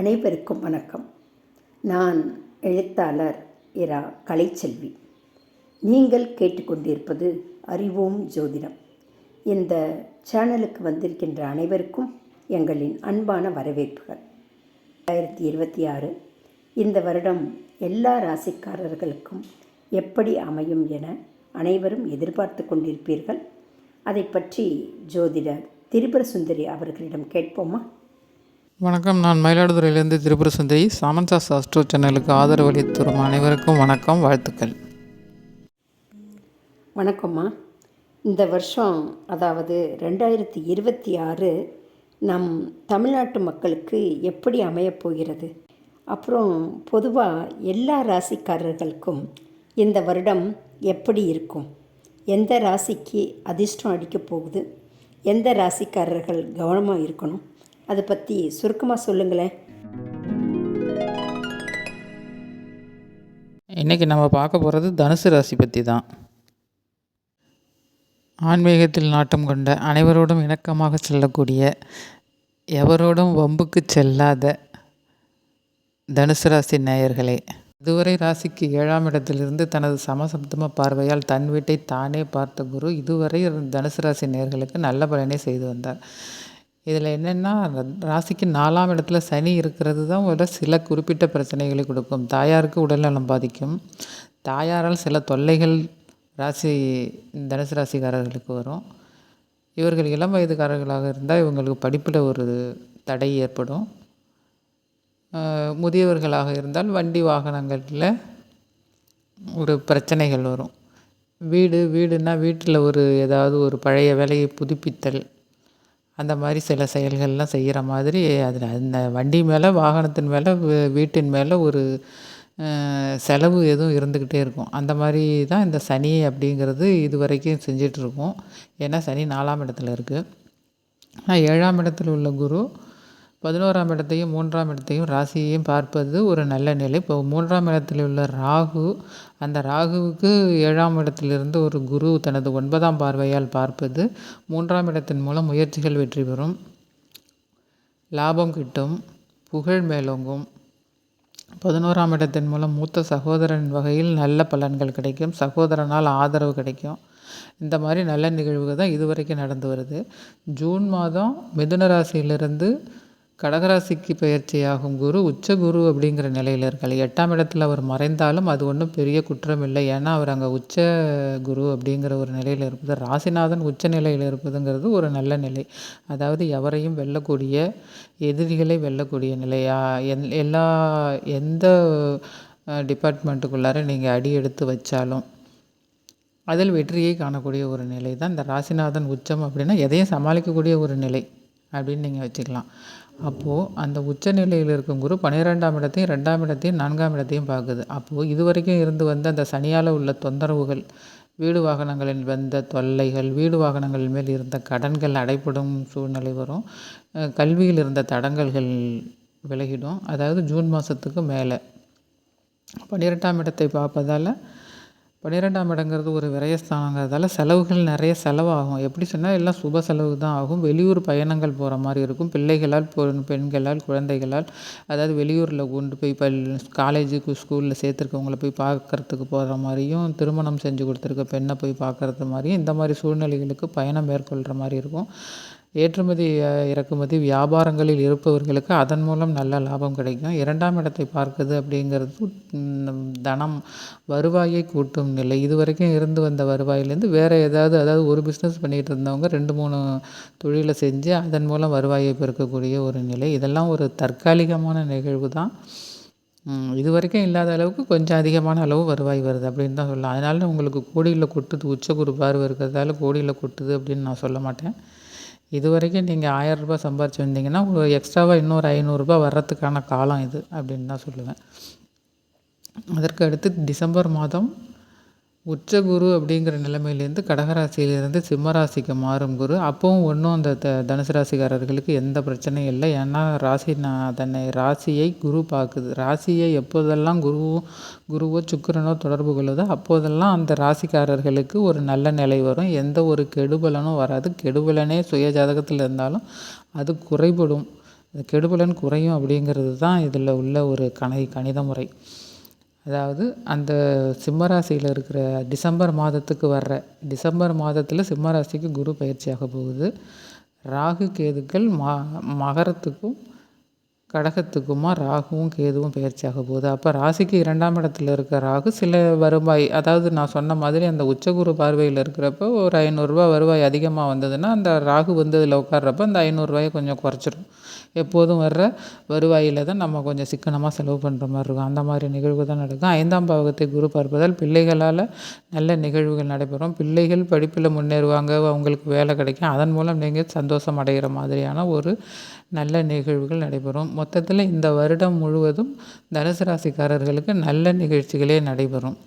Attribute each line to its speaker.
Speaker 1: அனைவருக்கும் வணக்கம். நான் எழுத்தாளர் இரா கலைச்செல்வி. நீங்கள் கேட்டுக்கொண்டிருப்பது அறிவோம் ஜோதிடம். இந்த சேனலுக்கு வந்திருக்கின்ற அனைவருக்கும் எங்களின் அன்பான வரவேற்புகள். ரெண்டாயிரத்தி இருபத்தி ஆறு இந்த வருடம் எல்லா ராசிக்காரர்களுக்கும் எப்படி அமையும் என அனைவரும் எதிர்பார்த்து கொண்டிருப்பீர்கள். அதை பற்றி ஜோதிடர் திரிபுர சுந்தரி அவர்களிடம் கேட்போமா?
Speaker 2: வணக்கம். நான் மயிலாடுதுறையிலேருந்து திரிபுர சுந்தரி. சாமன்சா சாஸ்ட்ரோ சேனலுக்கு ஆதரவு அளித்து வரும் அனைவருக்கும் வணக்கம் வாழ்த்துக்கள்.
Speaker 1: வணக்கம்மா. இந்த வருஷம் அதாவது ரெண்டாயிரத்தி இருபத்தி ஆறு நம் தமிழ்நாட்டு மக்களுக்கு எப்படி அமையப் போகிறது? அப்புறம் பொதுவாக எல்லா ராசிக்காரர்களுக்கும் இந்த வருடம் எப்படி இருக்கும்? எந்த ராசிக்கு அதிர்ஷ்டம் அடிக்கப் போகுது? எந்த ராசிக்காரர்கள் கவனமாக இருக்கணும்? அதை பற்றி சுருக்கமாக சொல்லுங்களேன்.
Speaker 2: இன்றைக்கி நம்ம பார்க்க போகிறது தனுசு ராசி பற்றி தான். ஆன்மீகத்தில் நாட்டம் கொண்ட அனைவரோடும் இணக்கமாக செல்லக்கூடிய எவரோடும் வம்புக்கு செல்லாத தனுசு ராசி நேயர்களே இதுவரை ராசிக்கு ஏழாம் இடத்திலிருந்து தனது சமசப்தம பார்வையால் தன் வீட்டை தானே பார்த்த குரு இதுவரை தனுசு ராசி நேயர்களுக்கு நல்ல பலனை செய்து வந்தார். இதில் என்னென்னா ராசிக்கு நாலாம் இடத்துல சனி இருக்கிறது தான் ஒரு சில குறிப்பிட்ட பிரச்சனைகளை கொடுக்கும். தாயாருக்கு உடல்நலம் பாதிக்கும். தாயாரால் சில தொல்லைகள் ராசி தனுசு ராசிக்காரர்களுக்கு வரும். இவர்கள் இளம் வயதுக்காரர்களாக இருந்தால் இவங்களுக்கு படிப்பில் ஒரு தடை ஏற்படும். முதியவர்களாக இருந்தால் வண்டி வாகனங்களில் ஒரு பிரச்சனைகள் வரும். வீடு வீடுனா வீட்டில் ஒரு ஏதாவது ஒரு பழைய வேலையை புதுப்பித்தல் அந்த மாதிரி சில செயல்கள்லாம் செய்கிற மாதிரி அதில் அந்த வண்டி மேலே வாகனத்தின் மேலே வீட்டின் மேலே ஒரு செலவு எதுவும் இருந்துக்கிட்டே இருக்கும். அந்த மாதிரி தான் இந்த சனி அப்படிங்கிறது இது வரைக்கும் செஞ்சிட்ருக்கோம் ஏன்னா சனி நாலாம் இடத்துல இருக்குது ஆனால் ஏழாம் இடத்தில் உள்ள குரு பதினோராம் இடத்தையும் மூன்றாம் இடத்தையும் ராசியையும் பார்ப்பது ஒரு நல்ல நிலை. இப்போ மூன்றாம் இடத்தில் உள்ள ராகு அந்த ராகுவுக்கு ஏழாம் இடத்திலிருந்து ஒரு குரு தனது ஒன்பதாம் பார்வையால் பார்ப்பது மூன்றாம் இடத்தின் மூலம் முயற்சிகள் வெற்றி பெறும். லாபம் கிட்டும் புகழ் மேலோங்கும். பதினோராம் இடத்தின் மூலம் மூத்த சகோதரன் வகையில் நல்ல பலன்கள் கிடைக்கும் சகோதரனால் ஆதரவு கிடைக்கும். இந்த மாதிரி நல்ல நிகழ்வுகள் தான் இதுவரைக்கும் நடந்து வருது. ஜூன் மாதம் மிதுன ராசியிலிருந்து கடகராசிக்கு பயிற்சியாகும் குரு உச்ச குரு அப்படிங்கிற நிலையில் இருக்கார். எட்டாம் இடத்துல அவர் மறைந்தாலும் அது ஒன்றும் பெரிய குற்றம் இல்லை. ஏன்னா அவர் அங்கே உச்ச குரு அப்படிங்கிற ஒரு நிலையில் இருப்பது ராசிநாதன் உச்ச நிலையில் இருப்பதுங்கிறது ஒரு நல்ல நிலை. அதாவது எவரையும் வெல்லக்கூடிய எதிரிகளை வெல்லக்கூடிய நிலையா? எல் எல்லா எந்த டிபார்ட்மெண்ட்டுக்குள்ளார நீங்கள் அடி எடுத்து வச்சாலும் அதில் வெற்றியை காணக்கூடிய ஒரு நிலை தான் இந்த ராசிநாதன் உச்சம் அப்படின்னா எதையும் சமாளிக்கக்கூடிய ஒரு நிலை. அப்படின்னு நீங்கள் வச்சுக்கலாம். அப்போது அந்த உச்ச நிலையில் இருக்கும் குரு பன்னிரெண்டாம் இடத்தையும் ரெண்டாம் இடத்தையும் நான்காம் இடத்தையும் பார்க்குது. அப்போது இதுவரைக்கும் இருந்து வந்த அந்த சனியால் உள்ள தொந்தரவுகள் வீடு வாகனங்களில் வந்த தொல்லைகள் வீடு வாகனங்கள் மேல் இருந்த கடன்கள் அடைப்படும் சூழ்நிலை வரும். கல்வியில் இருந்த தடங்கல்கள் விலகிடும். அதாவது ஜூன் மாதத்துக்கு மேலே. பன்னிரெண்டாம் இடத்தை பார்ப்பதால் பன்னிரெண்டாம் இடங்கிறது ஒரு விரயஸ்தானங்கிறதால செலவுகள் நிறைய செலவாகும். எப்படி சொன்னால் எல்லாம் சுப செலவு தான் ஆகும். வெளியூர் பயணங்கள் போகிற மாதிரி இருக்கும். பிள்ளைகளால் பெண்களால் குழந்தைகளால் அதாவது வெளியூரில் கொண்டு போய் பல் காலேஜுக்கு ஸ்கூலில் சேர்த்துருக்கவங்கள போய் பார்க்கறதுக்கு போகிற மாதிரியும் திருமணம் செஞ்சு கொடுத்துருக்க பெண்ணை போய் பார்க்கறது மாதிரியும் இந்த மாதிரி சூழ்நிலைகளுக்கு பயணம் மேற்கொள்கிற மாதிரி இருக்கும். ஏற்றுமதி இறக்குமதி வியாபாரங்களில் இருப்பவர்களுக்கு அதன் மூலம் நல்ல லாபம் கிடைக்கும். இரண்டாம் இடத்தை பார்க்குது அப்படிங்கிறது தனம் வருவாயை கூட்டும் நிலை. இது வரைக்கும் இருந்து வந்த வருவாயிலேருந்து வேறு ஏதாவது அதாவது ஒரு பிஸ்னஸ் பண்ணிகிட்டு இருந்தவங்க ரெண்டு மூணு தொழிலை செஞ்சு அதன் மூலம் வருவாயை பெருக்கக்கூடிய ஒரு நிலை. இதெல்லாம் ஒரு தற்காலிகமான நிகழ்வு தான். இது வரைக்கும் இல்லாத அளவுக்கு கொஞ்சம் அதிகமான அளவு வருவாய் வருது அப்படின்னு தான் சொல்லலாம். அதனால உங்களுக்கு கோடியில் கொட்டுது உச்ச குரு பார்வை இருக்கிறதால கோடியில் கொட்டுது அப்படின்னு நான் சொல்ல மாட்டேன். இது வரைக்கும் நீங்கள் ஆயிரம் ரூபாய் சம்பாரிச்சு வந்தீங்கன்னா ஒரு எக்ஸ்ட்ராவாக இன்னொரு ஐநூறுரூபா வர்றதுக்கான காலம் இது அப்படின்னு தான் சொல்லுவேன். அதற்கு அடுத்து டிசம்பர் மாதம் உச்ச குரு அப்படிங்கிற நிலைமையிலேருந்து கடகராசியிலேருந்து சிம்மராசிக்கு மாறும் குரு. அப்போவும் ஒன்றும் அந்த த தனுசு ராசிக்காரர்களுக்கு எந்த பிரச்சனையும் இல்லை. ஏன்னா ராசி நான் தன்னை ராசியை குரு பார்க்குது ராசியை எப்போதெல்லாம் குருவும் குருவோ சுக்கிரனோ தொடர்பு கொள்ளுதோ அப்போதெல்லாம் அந்த ராசிக்காரர்களுக்கு ஒரு நல்ல நிலை வரும். எந்த ஒரு கெடுபலனும் வராது. கெடுபலனே சுய ஜாதகத்தில் இருந்தாலும் அது குறைபடும். கெடுபலன் குறையும் அப்படிங்கிறது தான் இதில் உள்ள ஒரு கணை கணித முறை. அதாவது அந்த சிம்மராசியில் இருக்கிற டிசம்பர் மாதத்துக்கு வர்ற டிசம்பர் மாதத்தில் சிம்மராசிக்கு குரு பயிற்சியாக போகுது. ராகு கேதுக்கள் மா மகரத்துக்கும் கடகத்துக்குமா ராகுவும் கேதுவும் பயிற்சியாக போகுது. அப்போ ராசிக்கு இரண்டாம் இடத்துல இருக்க ராகு சில வருவாய் அதாவது நான் சொன்ன மாதிரி அந்த உச்சகுரு பார்வையில் இருக்கிறப்போ ஒரு ஐநூறுரூவா வருவாய் அதிகமாக வந்ததுன்னா அந்த ராகு வந்து அதில் உட்கார்றப்ப அந்த ஐநூறுரூவாயை கொஞ்சம் குறைச்சிடும் எப்போதும் வர்ற வருவாயில் தான் நம்ம கொஞ்சம் சிக்கனமாக செலவு பண்ணுற மாதிரி இருக்கும். அந்த மாதிரி நிகழ்வு தான் நடக்கும். ஐந்தாம் பாவகத்தை குரு பார்ப்பதால் பிள்ளைகளால் நல்ல நிகழ்வுகள் நடைபெறும். பிள்ளைகள் படிப்பில் முன்னேறுவாங்க அவங்களுக்கு வேலை கிடைக்கும். அதன் மூலம் நீங்கள் சந்தோஷம் அடைகிற மாதிரியான ஒரு நல்ல நிகழ்வுகள் நடைபெறும். மொத்தத்தில் இந்த வருடம் முழுவதும் தனுசு ராசிக்காரர்களுக்கு நல்ல நிகழ்ச்சிகளே நடைபெறும்.